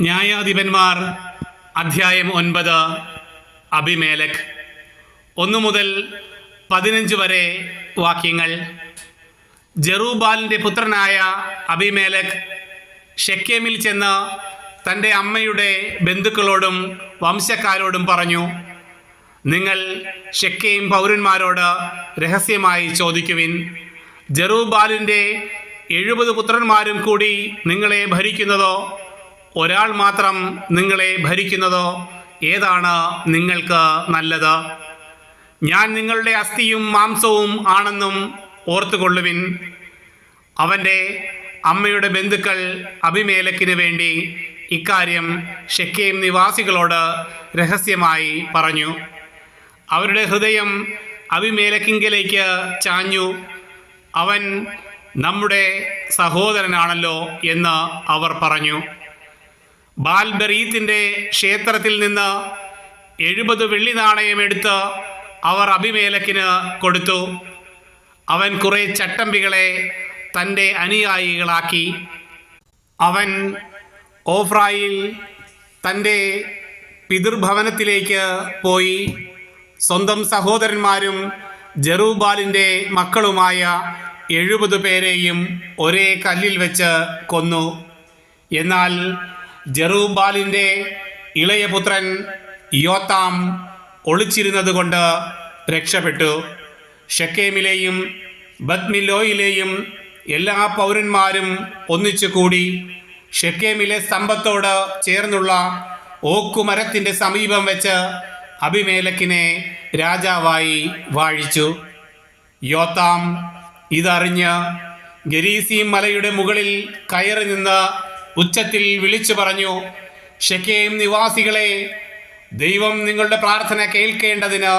ന്യായാധിപന്മാർ അധ്യായം ഒൻപത് അഭിമേലക്. ഒന്നു മുതൽ പതിനഞ്ച് വരെ വാക്യങ്ങൾ. ജറൂബാലിന്റെ പുത്രനായ അഭിമേലക് ഷെക്കേമിൽ ചെന്ന് തന്റെ അമ്മയുടെ ബന്ധുക്കളോടും വംശക്കാരോടും പറഞ്ഞു നിങ്ങൾ ഷെക്കേം പൗരന്മാരോട് രഹസ്യമായി ചോദിക്കുവിൻ. ജറൂബാലിന്റെ എഴുപത് പുത്രന്മാരും കൂടി നിങ്ങളെ ഭരിക്കുന്നതോ ഒരാൾ മാത്രം നിങ്ങളെ ഭരിക്കുന്നതോ ഏതാണ് നിങ്ങൾക്ക് നല്ലത്? ഞാൻ നിങ്ങളുടെ അസ്ഥിയും മാംസവും ആണെന്നും ഓർത്തുകൊള്ളുവിൻ. അവന്റെ അമ്മയുടെ ബന്ധുക്കൾ അഭിമേലക്കിന് വേണ്ടി ഇക്കാര്യം ഷെക്കേം നിവാസികളോട് രഹസ്യമായി പറഞ്ഞു. അവരുടെ ഹൃദയം അഭിമേലക്കിങ്കിലേക്ക് ചാഞ്ഞു. അവൻ നമ്മുടെ സഹോദരനാണല്ലോ എന്ന് അവർ പറഞ്ഞു. ബാൽബെറീത്തിന്റെ ക്ഷേത്രത്തിൽ നിന്ന് എഴുപത് വെള്ളി നാണയം എടുത്ത് അവർ അഭിമേലക്കിന് കൊടുത്തു. അവൻ കുറെ ചട്ടമ്പികളെ തന്റെ അനുയായികളാക്കി. അവൻ ഓഫ്രായിൽ തന്റെ പിതൃഭവനത്തിലേക്ക് പോയി. സ്വന്തം സഹോദരന്മാരും ജറൂബാലിന്റെ മക്കളുമായ എഴുപത് പേരെയും ഒരേ കല്ലിൽ വെച്ച് കൊന്നു. എന്നാൽ ജറൂബാലിന്റെ ഇളയപുത്രൻ യോത്താം ഒളിച്ചിരുന്നത് കൊണ്ട് രക്ഷപ്പെട്ടു. ഷക്കേമിലെയും ബത്മിലോയിലെയും എല്ലാ പൗരന്മാരും ഒന്നിച്ചു കൂടി ഷെക്കേമിലെ സ്തംഭത്തോട് ചേർന്നുള്ള ഓക്കുമരത്തിന്റെ സമീപം വെച്ച് അഭിമേലക്കിനെ രാജാവായി വാഴിച്ചു. യോത്താം ഇതറിഞ്ഞ് ഗരീസി മലയുടെ മുകളിൽ കയറി നിന്ന് ഉച്ചത്തിൽ വിളിച്ചു പറഞ്ഞു ഷെക്കേം നിവാസികളെ ദൈവം നിങ്ങളുടെ പ്രാർത്ഥന കേൾക്കേണ്ടതിന്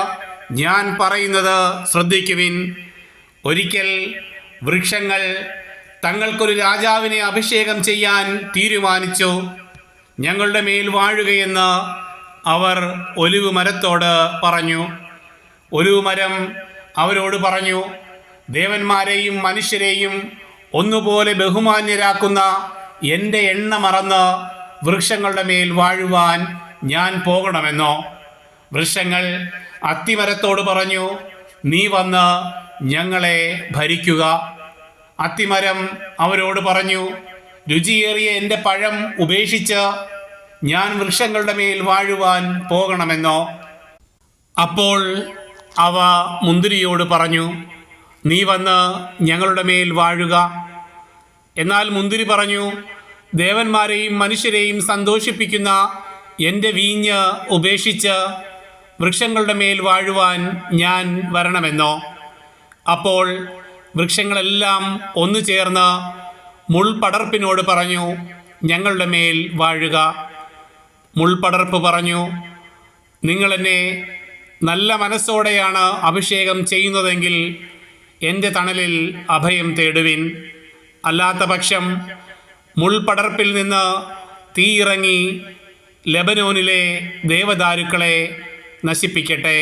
ഞാൻ പറയുന്നത് ശ്രദ്ധിക്കുവിൻ. ഒരിക്കൽ വൃക്ഷങ്ങൾ തങ്ങൾക്കൊരു രാജാവിനെ അഭിഷേകം ചെയ്യാൻ തീരുമാനിച്ചു. ഞങ്ങളുടെ മേൽ വാഴുകയെന്ന് അവർ ഒലിവ് മരത്തോട് പറഞ്ഞു. ഒലിവ് മരം അവരോട് പറഞ്ഞു ദേവന്മാരെയും മനുഷ്യരെയും ഒന്നുപോലെ ബഹുമാന്യരാക്കുന്ന എന്റെ എണ്ണ മറന്ന് വൃക്ഷങ്ങളുടെ മേൽ വാഴുവാൻ ഞാൻ പോകണമെന്നോ? വൃക്ഷങ്ങൾ അത്തിമരത്തോട് പറഞ്ഞു നീ വന്ന് ഞങ്ങളെ ഭരിക്കുക. അത്തിമരം അവരോട് പറഞ്ഞു രുചിയേറിയ എന്റെ പഴം ഉപേക്ഷിച്ച് ഞാൻ വൃക്ഷങ്ങളുടെ മേൽ വാഴുവാൻ പോകണമെന്നോ? അപ്പോൾ അവ മുന്തിരിയോട് പറഞ്ഞു നീ വന്ന് ഞങ്ങളുടെ മേൽ വാഴുക. എന്നാൽ മുന്തിരി പറഞ്ഞു ദേവന്മാരെയും മനുഷ്യരെയും സന്തോഷിപ്പിക്കുന്ന എന്റെ വീഞ്ഞ് ഉപേക്ഷിച്ച് വൃക്ഷങ്ങളുടെ മേൽ വാഴുവാൻ ഞാൻ വരണമെന്നോ? അപ്പോൾ വൃക്ഷങ്ങളെല്ലാം ഒന്നു ചേർന്ന് മുൾപടർപ്പിനോട് പറഞ്ഞു ഞങ്ങളുടെ മേൽ വാഴുക. മുൾപടർപ്പ് പറഞ്ഞു നിങ്ങളെന്നെ നല്ല മനസ്സോടെയാണ് അഭിഷേകം ചെയ്യുന്നതെങ്കിൽ എന്റെ തണലിൽ അഭയം തേടുവിൻ. അല്ലാത്ത പക്ഷം മുൾപടർപ്പിൽ നിന്ന് തീയിറങ്ങി ലെബനോനിലെ ദേവദാരുക്കളെ നശിപ്പിക്കട്ടെ.